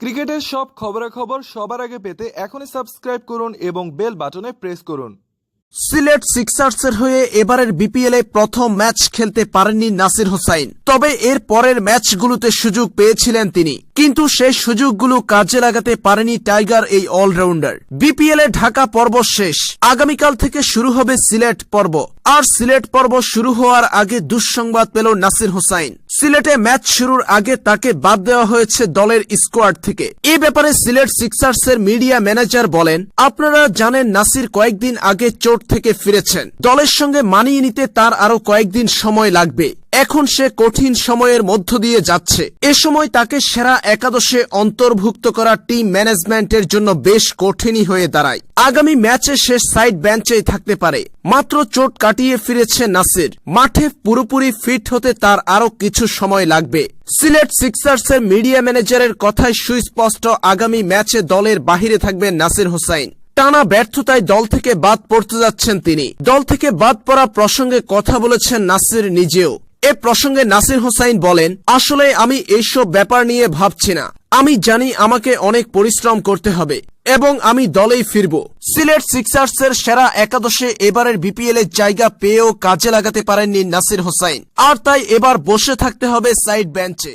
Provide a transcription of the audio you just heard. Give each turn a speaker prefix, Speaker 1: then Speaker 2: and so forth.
Speaker 1: ক্রিকেটের সব খবরাখবর সবার আগে পেতে এখনই সাবস্ক্রাইব করুন এবং বেল বাটনে প্রেস করুন।
Speaker 2: সিলেট সিক্সার্সের হয়ে এবারের বিপিএলে প্রথম ম্যাচ খেলতে পারেননি নাসির হোসাইন। তবে এর পরের ম্যাচগুলোতে সুযোগ পেয়েছিলেন তিনি। কিন্তু সেই সুযোগগুলো কাজে লাগাতে পারেনি টাইগার এই অলরাউন্ডার। বিপিএল এ ঢাকা পর্ব শেষ। আগামীকাল থেকে শুরু হবে সিলেট পর্ব। আর সিলেট পর্ব শুরু হওয়ার আগে দুঃসংবাদ পেল নাসির হোসাইন। সিলেটে ম্যাচ শুরুর আগে তাকে বাদ দেওয়া হয়েছে দলের স্কোয়াড থেকে। এ ব্যাপারে সিলেট সিক্সার্সের মিডিয়া ম্যানেজার বলেন, আপনারা জানেন নাসির কয়েকদিন আগে চোট থেকে ফিরেছেন। দলের সঙ্গে মানিয়ে নিতে তার আরও কয়েকদিন সময় লাগবে। এখন সে কঠিন সময়ের মধ্য দিয়ে যাচ্ছে। এ সময় তাকে সেরা একাদশে অন্তর্ভুক্ত করা টিম ম্যানেজমেন্টের জন্য বেশ কঠিনই হয়ে দাঁড়ায়। আগামী ম্যাচে সে সাইড বেঞ্চেই থাকতে পারে। মাত্র চোট কাটিয়ে ফিরেছে নাসির। মাঠে পুরোপুরি ফিট হতে তার আরও কিছু সময় লাগবে। সিলেট সিক্সার্সের মিডিয়া ম্যানেজারের কথায় সুস্পষ্ট আগামী ম্যাচে দলের বাহিরে থাকবেন নাসির হোসাইন। টানা ব্যর্থতায় দল থেকে বাদ পড়তে যাচ্ছেন তিনি। দল থেকে বাদ পড়া প্রসঙ্গে কথা বলেছেন নাসির নিজেও। এ প্রসঙ্গে নাসির হোসাইন বলেন, আসলে আমি এইসব ব্যাপার নিয়ে ভাবছি না। আমি জানি আমাকে অনেক পরিশ্রম করতে হবে এবং আমি দলেই ফিরব। সিলেট সিক্সার্সের সেরা একাদশে এবারের বিপিএল এর জায়গা পেয়েও কাজে লাগাতে পারেননি নাসির হোসাইন। আর তাই এবার বসে থাকতে হবে সাইড বেঞ্চে।